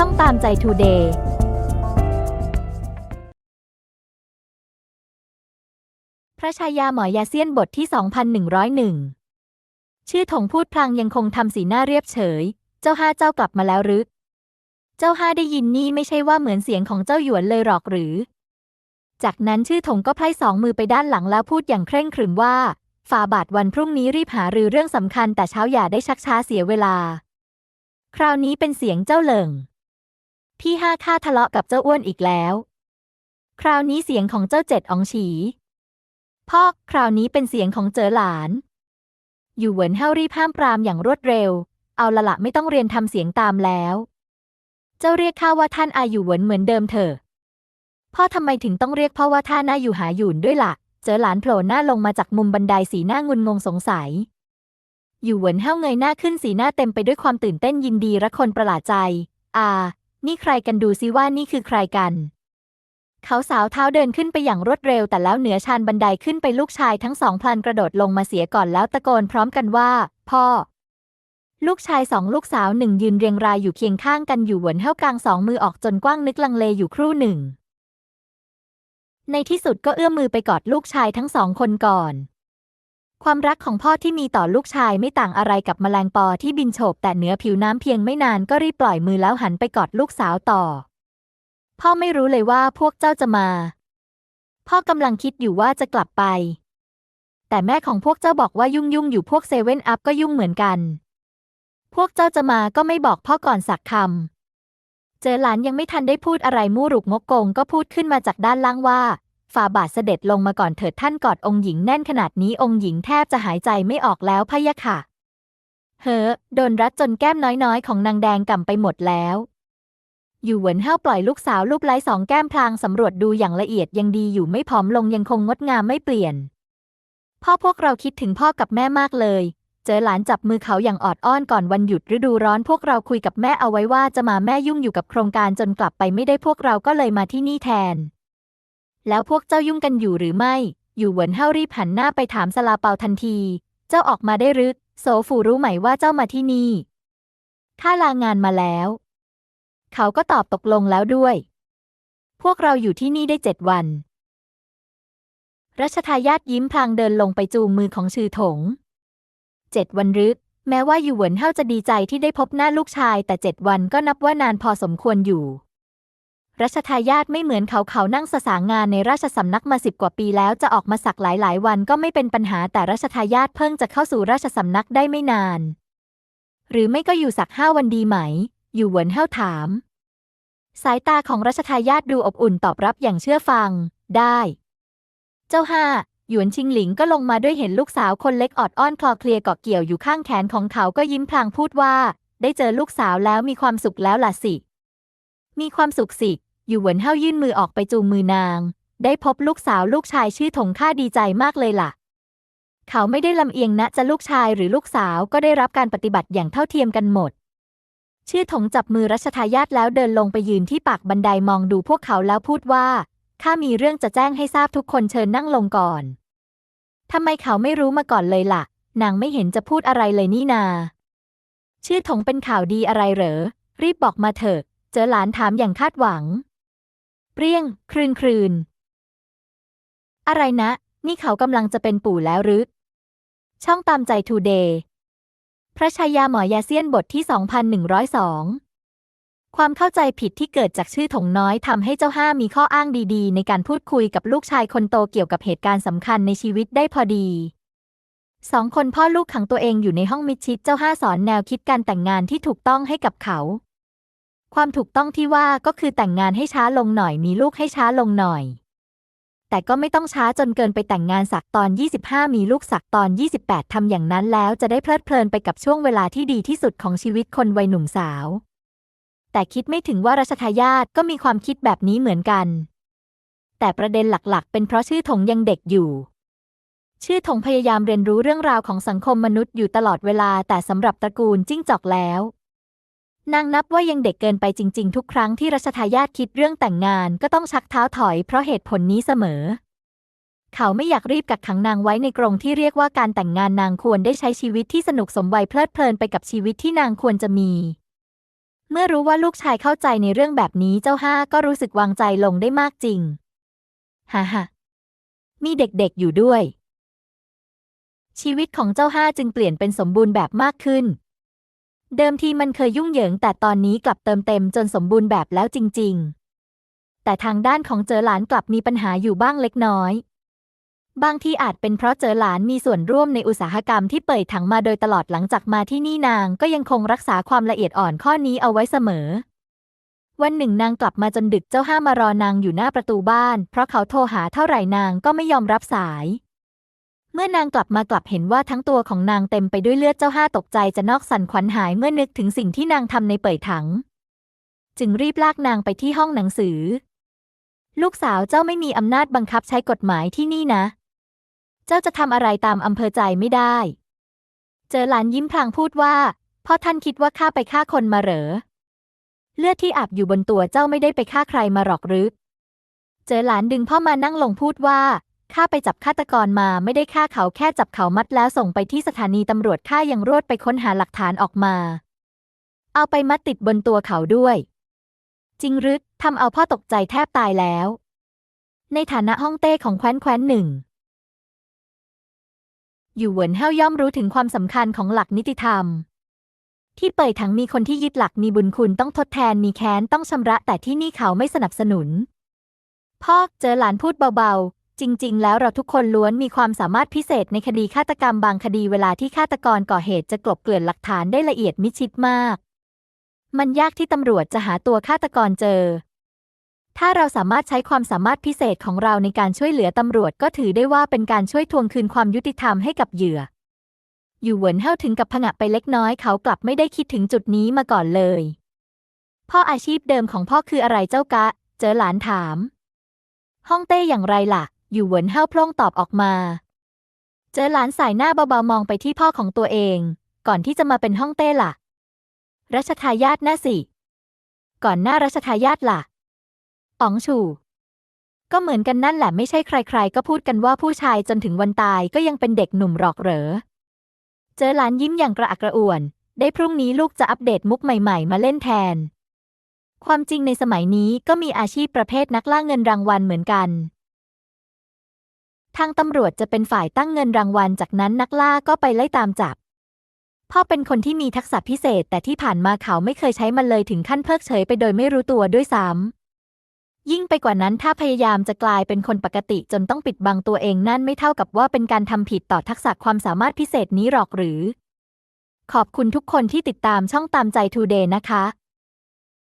ช่องตามใจทูเดย์พระชายาหมอยาเซียนบทที่ 2101 ชื่อถงพูดพลางยังคงทำสีหน้าเรียบเฉย เจ้าห้าเจ้ากลับมาแล้วหรือ เจ้าห้าได้ยินนี่ไม่ใช่ว่าเหมือนเสียงของเจ้าหยวนเลยหรอกหรือ จากนั้นชื่อถงก็ไพร่สองมือไปด้านหลังแล้วพูดอย่างเคร่งขรึมว่าฝ่าบาทวันพรุ่งนี้รีบหารือเรื่องสำคัญแต่เช้าอย่าได้ชักช้าเสียเวลา คราวนี้เป็นเสียงเจ้าเหลิง พี่ห้าข้าทะเลาะกับเจ้าอ้วนอีกแล้ว คราวนี้เสียงของเจ้าเจ็ดอองฉี พ่อคราวนี้เป็นเสียงของเจอหลาน อยู่เหวินเฮารีบห้ามปรามอย่างรวดเร็ว เอาละละไม่ต้องเรียนทำเสียงตามแล้ว เจ้าเรียกข้าว่าท่านอาอยู่เหวินเหมือนเดิมเถอะ พ่อทำไมถึงต้องเรียกพ่อว่าท่าหน้าอยู่หาหยุนด้วยละ่ะ เจอหลานโผล่หน้าลงมาจากมุมบันไดสีหน้างุนงงสงสัย อยู่เหวินเฮาเงยหน้าขึ้นสีหน้าเต็มไปด้วยความตื่นเต้นยินดีและคนประหลาดใจ อา นี่ใครกันดูซิว่านี่คือใครกัน เขาสาวเท้าเดินขึ้นไปอย่างรวดเร็ว แต่แล้วเหนือชานบันไดขึ้นไปลูกชายทั้งสองพลันกระโดดลงมาเสียก่อนแล้วตะโกนพร้อมกันว่า พ่อ ลูกชายสองลูกสาวหนึ่งยืนเรียงรายอยู่เคียงข้างกันอยู่หวนเฮากลางสองมือออกจนกว้างนึกลังเลอยู่ครู่หนึ่ง ในที่สุดก็เอื้อมมือไปกอดลูกชายทั้งสองคนก่อน ความรักของพ่อที่มีต่อลูกชายไม่ต่างอะไรกับแมลงปอที่บินโฉบแต่เหนือผิวน้ำเพียงไม่นานก็รีบปล่อยมือแล้วหันไปกอดลูกสาวต่อ พ่อไม่รู้เลยว่าพวกเจ้าจะมา พ่อกำลังคิดอยู่ว่าจะกลับไป แต่แม่ของพวกเจ้าบอกว่ายุ่งยุ่งอยู่พวกเซเว่นอัพก็ยุ่งเหมือนกัน พวกเจ้าจะมาก็ไม่บอกพ่อก่อนสักคำเจอหลานยังไม่ทันได้พูดอะไรมู่รุกงกโกงก็พูดขึ้นมาจากด้านล่างว่า ฝ่าบาทเสด็จลงมาก่อนเถิดท่านกอดองค์หญิงแน่นขนาดนี้องค์หญิงแทบจะหายใจไม่ออกแล้วพะยะค่ะ เฮ้อโดนรัดจนแก้มน้อยๆ ของนางแดงก่ำไปหมดแล้วอยู่เหวินเห้าปล่อยลูกสาวลูกไล้สองแก้มพลางสำรวจดูอย่างละเอียดยังดีอยู่ไม่ผอมลงยังคงงดงามไม่เปลี่ยน พ่อพวกเราคิดถึงพ่อกับแม่มากเลย เจอหลานจับมือเขาอย่างออดอ้อนก่อนวันหยุดฤดูร้อนพวกเราคุยกับแม่เอาไว้ว่าจะมาแม่ยุ่งอยู่กับโครงการจนกลับไปไม่ได้พวกเราก็เลยมาที่นี่แทน แล้วพวกเจ้ายุ่งกันอยู่หรือไม่ อยู่เหวินเฮารีบหันหน้าไปถามสลาเปาทันที เจ้าออกมาได้รือโซฟูรู้ไหมว่าเจ้ามาที่นี่ข้าลางานมาแล้ว เขาก็ตอบตกลงแล้วด้วย พวกเราอยู่ที่นี่ได้เจ็ดวันรัชทายาทยิ้มพลางเดินลงไปจูงมือของชื่อถง เจ็ดวันรึก แม้ว่าอยู่เหวินเฮาจะดีใจที่ได้พบหน้าลูกชาย แต่เจ็ดวันก็นับว่านานพอสมควรอยู่ รัชทายาทไม่เหมือนเขาเขานั่งสสางงานในราชสำนักมาสิบกว่าปีแล้วจะออกมาสักหลายๆวันก็ไม่เป็นปัญหาแต่รัชทายาทเพิ่งจะเข้าสู่ราชสำนักได้ไม่นาน หรือไม่ก็อยู่สักห้าวันดีไหม อยู่หวนเฮาถาม สายตาของรัชทายาทดูอบอุ่นตอบรับอย่างเชื่อฟัง ได้ เจ้าห้าหยวนชิงหลิงก็ลงมาด้วยเห็นลูกสาวคนเล็กออดอ้อนคลอเคลียเกาะเกี่ยวอยู่ข้างแขนของเขาก็ยิ้มพลางพูดว่า ได้เจอลูกสาวแล้วมีความสุขแล้วล่ะสิ มีความสุขสิ อยู่หวนเฮายื่นมือออกไปจูงมือนาง ได้พบลูกสาวลูกชายชื่อถงข้าดีใจมากเลยล่ะ เขาไม่ได้ลำเอียงนะจะลูกชายหรือลูกสาวก็ได้รับการปฏิบัติอย่างเท่าเทียมกันหมด ชื่อถงจับมือรัชทายาทแล้วเดินลงไปยืนที่ปากบันไดมองดูพวกเขาแล้วพูดว่าข้ามีเรื่องจะแจ้งให้ทราบทุกคนเชิญนั่งลงก่อนทำไมเขาไม่รู้มาก่อนเลยล่ะ นางไม่เห็นจะพูดอะไรเลยนี่นา ชื่อถงเป็นข่าวดีอะไรเหรอ รีบบอกมาเถอะ เจอหลานถามอย่างคาดหวัง เปรี้ยง ครืนครืนอะไรนะ นี่เขากำลังจะเป็นปู่แล้วหรือ ช่องตามใจทูเดย์พระชายาหมอยาเซียนบทที่ 2102 ความเข้าใจผิดที่เกิดจากชื่อถงน้อยทำให้เจ้าห้ามีข้ออ้างดีๆ ในการพูดคุยกับลูกชายคนโตเกี่ยวกับเหตุการณ์สำคัญในชีวิตได้พอดีสองคนพ่อลูกขังตัวเองอยู่ในห้องมิดชิดเจ้าห้าสอนแนวคิดการแต่งงานที่ถูกต้องให้กับเขา ความถูกต้องที่ว่าก็คือแต่งงานให้ช้าลงหน่อยมีลูกให้ช้าลงหน่อย แต่ก็ไม่ต้องช้าจนเกินไปแต่งงานสักตอน 25 มีลูกสักตอน 28 ทำอย่างนั้นแล้วจะได้เพลิดเพลินไปกับช่วงเวลาที่ดีที่สุดของชีวิตคนวัยหนุ่มสาว แต่คิดไม่ถึงว่ารัชทายาทก็มีความคิดแบบนี้เหมือนกัน แต่ประเด็นหลักๆ เป็นเพราะชื่อถงยังเด็กอยู่ชื่อถงพยายามเรียนรู้เรื่องราวของสังคมมนุษย์อยู่ตลอดเวลาแต่สำหรับตระกูลจิ้งจอกแล้ว นางนับว่ายังเด็กเกินไปจริง ๆ ทุกครั้งที่รัชทายาทคิดเรื่องแต่งงานก็ต้องชักเท้าถอยเพราะเหตุผลนี้เสมอ เขาไม่อยากรีบกักขังนางไว้ในกรงที่เรียกว่าการแต่งงานนางควรได้ใช้ชีวิตที่สนุกสมวัยเพลิดเพลินไปกับชีวิตที่นางควรจะมี เมื่อรู้ว่าลูกชายเข้าใจในเรื่องแบบนี้เจ้าห้าก็รู้สึกวางใจลงได้มากจริงฮ่าฮ่ามีเด็กๆอยู่ด้วย ชีวิตของเจ้าห้าจึงเปลี่ยนเป็นสมบูรณ์แบบมากขึ้น เดิมทีมันเคยยุ่งเหยิง แต่ตอนนี้กลับเติมเต็มจนสมบูรณ์แบบแล้วจริง ๆ แต่ทางด้านของเจอหลานกลับมีปัญหาอยู่บ้างเล็กน้อย บางที่อาจเป็นเพราะเจอหลานมีส่วนร่วมในอุตสาหกรรมที่เปิดถังมาโดยตลอดหลังจากมาที่นี่นางก็ยังคงรักษาความละเอียดอ่อนข้อนี้เอาไว้เสมอ วันหนึ่งนางกลับมาจนดึกเจ้าห้ามารอนางอยู่หน้าประตูบ้าน เพราะเขาโทรหาเท่าไหร่นางก็ไม่ยอมรับสาย เมื่อนางกลับมากลับเห็นว่าทั้งตัวของนางเต็มไปด้วยเลือดเจ้าห้าตกใจจะนอกสั่นขวัญหายเมื่อนึกถึงสิ่งที่นางทำในเปิดถัง จึงรีบลากนางไปที่ห้องหนังสือ ลูกสาวเจ้าไม่มีอำนาจบังคับใช้กฎหมายที่นี่นะ เจ้าจะทำอะไรตามอำเภอใจไม่ได้ เจอหลานยิ้มพลางพูดว่าพ่อท่านคิดว่าข้าไปฆ่าคนมาเหรอ เลือดที่อาบอยู่บนตัวเจ้าไม่ได้ไปฆ่าใครมาหรอกหรือ เจอหลานดึงพ่อมานั่งลงพูดว่า ข้าไปจับฆาตกรมาไม่ได้ฆ่าเขาแค่จับเขามัดแล้วส่งไปที่สถานีตำรวจข้ายังรวดไปค้นหาหลักฐานออกมา เอาไปมัดติดบนตัวเขาด้วย จริงรือทำเอาพ่อตกใจแทบตายแล้ว ในฐานะห้องเต้ของแคว้นแคว้นหนึ่งอยู่เหวินเฮาย่อมรู้ถึงความสำคัญของหลักนิติธรรม ที่เปิดถังมีคนที่ยึดหลักมีบุญคุณต้องทดแทนมีแค้นต้องชำระแต่ที่นี่เขาไม่สนับสนุนพ่อเจอหลานพูดเบาๆ จริง ๆ แล้วเราทุกคนล้วนมีความสามารถพิเศษในคดีฆาตกรรมบางคดีเวลาที่ฆาตกรก่อเหตุจะกลบเกลื่อนหลักฐานได้ละเอียดมิชิดมาก มันยากที่ตำรวจจะหาตัวฆาตกรเจอ ถ้าเราสามารถใช้ความสามารถพิเศษของเราในการช่วยเหลือตำรวจก็ถือได้ว่าเป็นการช่วยทวงคืนความยุติธรรมให้กับเหยื่อ อยู่เหวินเฮาถึงกับผงะไปเล็กน้อยเขากลับไม่ได้คิดถึงจุดนี้มาก่อนเลย พ่ออาชีพเดิมของพ่อคืออะไรเจ้ากะ เจอหลานถาม ห้องเต้อย่างไรล่ะ อยู่เหวินเฮาพล่งตอบออกมา เจอหลานสายหน้าเบาๆมองไปที่พ่อของตัวเอง ก่อนที่จะมาเป็นห้องเต้ล่ะ รัชทายาทน่าสิ ก่อนหน้ารัชทายาทล่ะอ๋องชู ก็เหมือนกันนั่นแหละไม่ใช่ใคร ๆ ก็พูดกันว่าผู้ชายจนถึงวันตายก็ยังเป็นเด็กหนุ่มหรอกเหรอ เจอหลานยิ้มอย่างกระอักกระอ่วน ได้พรุ่งนี้ลูกจะอัปเดตมุกใหม่ๆ มาเล่นแทน ความจริงในสมัยนี้ก็มีอาชีพประเภทนักล่าเงินรางวัลเหมือนกัน ทางตำรวจจะเป็นฝ่ายตั้งเงินรางวัล จากนั้นนักล่าก็ไปไล่ตามจับ พ่อเป็นคนที่มีทักษะพิเศษ แต่ที่ผ่านมาเขาไม่เคยใช้มันเลยถึงขั้นเพิกเฉยไปโดยไม่รู้ตัวด้วยซ้ำยิ่งไปกว่านั้นถ้าพยายามจะกลายเป็นคนปกติจนต้องปิดบังตัวเองนั่นไม่เท่ากับว่าเป็นการทำผิดต่อทักษะความสามารถพิเศษนี้หรอกหรือ ขอบคุณทุกคนที่ติดตามช่องตามใจทูเดย์นะคะ